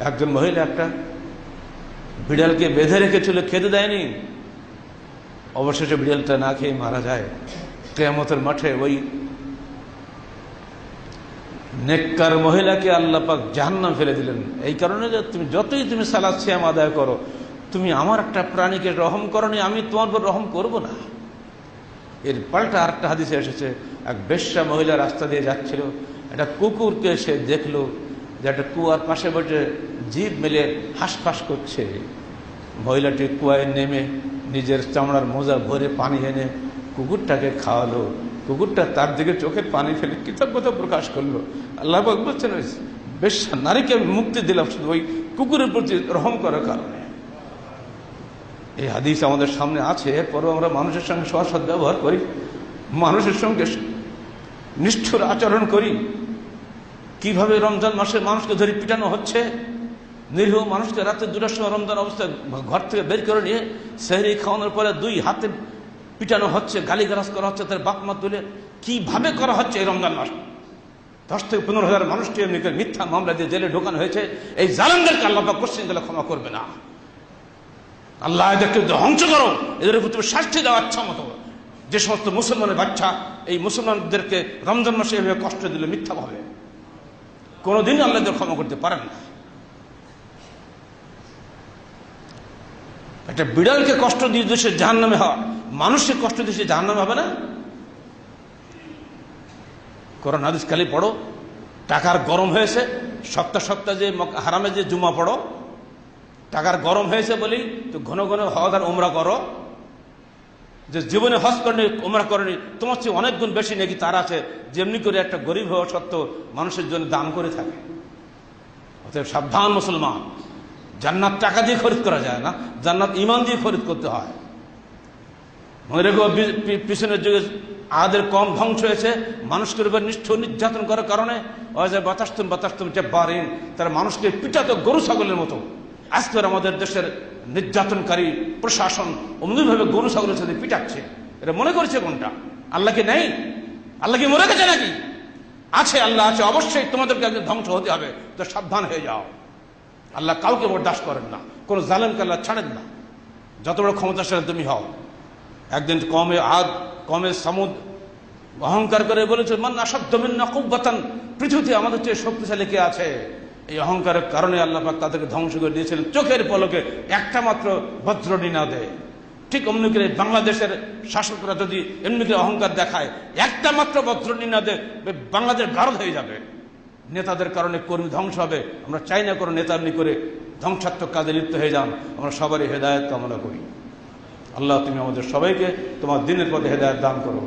একজন মহিলা একটা বিড়ালকে বেঁধে রেখেছিল, খেতে দেয়নি। অবশেষে বিড়ালটা না খেয়ে মারা যায়। কেয়ামতের মাঠে ওই নেককার মহিলাকে আল্লাহ পাক জাহান্নাম ফেলে দিলেন। এই কারণে যে তুমি যতই তুমি সালাদ শ্যাম আদায় করো, তুমি আমার একটা প্রাণীকে রহম করনি, আমি তোমার উপর রহম করব না। এর পাল্টা আরেকটা হাদিসে এসেছে, এক বেশ্যা মহিলা রাস্তা দিয়ে যাচ্ছিল, একটা কুকুরকে সে দেখল যে একটা কুয়ার পাশে বসে জীব মেলে হাঁসফাঁস করছে। মহিলাটি কুয়ায় নেমে নিজের চামড়ার মোজা ভরে পানি এনে কুকুরটাকে খাওয়ালো। কুকুরটা তার দিকে চোখের পানি ফেলে কৃতজ্ঞতা প্রকাশ করল। আল্লাহ বলছেন বেশ নারীকে আমি মুক্তি দিলাম শুধু ওই কুকুরের প্রতি রহম করার কারণে। এই হাদিস আমাদের সামনে আছে এরপরও আমরা মানুষের সঙ্গে সহসৎ ব্যবহার করি, মানুষের সঙ্গে নিষ্ঠুর আচরণ করি। কীভাবে রমজান মাসে মানুষকে ধরে পিটানো হচ্ছে? নিরীহ মানুষকে রাতে দুটার সময় রমজান অবস্থায় ঘর থেকে বের করে নিয়ে সেহরি খাওয়ানোর পরে দুই হাতে পিটানো হচ্ছে, গালিগালাজ করা হচ্ছে, তার বাপমা তুলে। কীভাবে করা হচ্ছে এই রমজান মাস? দশ থেকে পনেরো হাজার মানুষটি এমনিকে মিথ্যা মামলা দিয়ে জেলে ঢোকানো হয়েছে। এই জালামদেরকে আল্লাহ কোশ্চিন দিলে ক্ষমা করবে না। আল্লাহ এদেরকে ধ্বংস করো। এদের উপর তুমি শাস্তি দেওয়ার মতো যে সমস্ত মুসলমানের বাচ্চা, এই মুসলমানদেরকে রমজান মাসে এভাবে কষ্ট দিল মিথ্যাভাবে কোনোদিন আল্লাহ এদের ক্ষমা করতে পারেন না। একটা বিড়ালকে কষ্ট দিয়ে দেশে জাহান নামে হওয়া, মানুষকে কষ্ট দিয়ে জাহান নামে হবে না? কোরআন হাদিস খালি পড়ো, টাকার গরম হয়েছে, সপ্তাহ সপ্তাহ যে হারামে যে জুমা পড়ো, টাকার গরম হয়েছে বলি, তো ঘন ঘন হওয়াদার উমরা করো। যে জীবনে হজ করেনি, উমরা করেনি, তোমার চেয়ে অনেক গুণ বেশি নাকি তার আছে, যেমনি করে একটা গরিব হওয়া সত্ত্বেও মানুষের জন্য দান করে থাকে। অতএব সাবধান মুসলমান, জান্নাত টাকা দিয়ে খরিদ করা যায় না, জান্নাত ইমান দিয়ে খরিদ করতে হয়। মনে রেখো পিছনের যুগে আদের কম ধ্বংস হয়েছে মানুষকে উপর নিষ্ঠুর নির্যাতন করার কারণে বাতাস্তম বাতাস্তম যে বারেন তারা মানুষকে পিটাতো গরু ছাগলের মতো। আজকের আমাদের দেশের নির্যাতনকারী প্রশাসন অমনিভাবে গরু ছাগলের সাথে পিটাচ্ছে। এটা মনে করছে কোনটা? আল্লাহকে নেই? আল্লাহ কি মরে গেছে নাকি? আছে, আল্লাহ আছে, অবশ্যই তোমাদেরকে একদিন ধ্বংস হতে হবে। তো সাবধান হয়ে যাও। আল্লাহ কাউকে বরদাস্ত করেন না। কোনো জালেমকে আল্লাহ ছাড়েন না। যত বড় ক্ষমতাশালী তুমি হও। একদিন কমে আদ, কমে সামুদ, অহংকার করে বলেছে, মান আসাদ্দমিন নকুব্বাতান পৃথিবীতে আমাদের চেয়ে শক্তিশালী কে আছে? এই অহংকারের কারণে আল্লাপাক তাদেরকে ধ্বংস করে দিয়েছিলেন। চোখের পলকে একটা মাত্র বজ্রনি না দেয়। ঠিক অমনি করে বাংলাদেশের শাসকরা যদি এমনি করে অহংকার দেখায়, একটা মাত্র বজ্রনি না দেয় বাংলাদেশ গারদ হয়ে যাবে। নেতাদের কারণে কর্মী ধ্বংস হবে। আমরা চাই না কোনো নেতা এমনি করে ধ্বংসাত্মক কাজে লিপ্ত হয়ে যান। আমরা সবারই হেদায়ত কামনা করি। আল্লাহ তুমি আমাদের সবাইকে তোমার দিনের পথে হেদায়ত দান করো।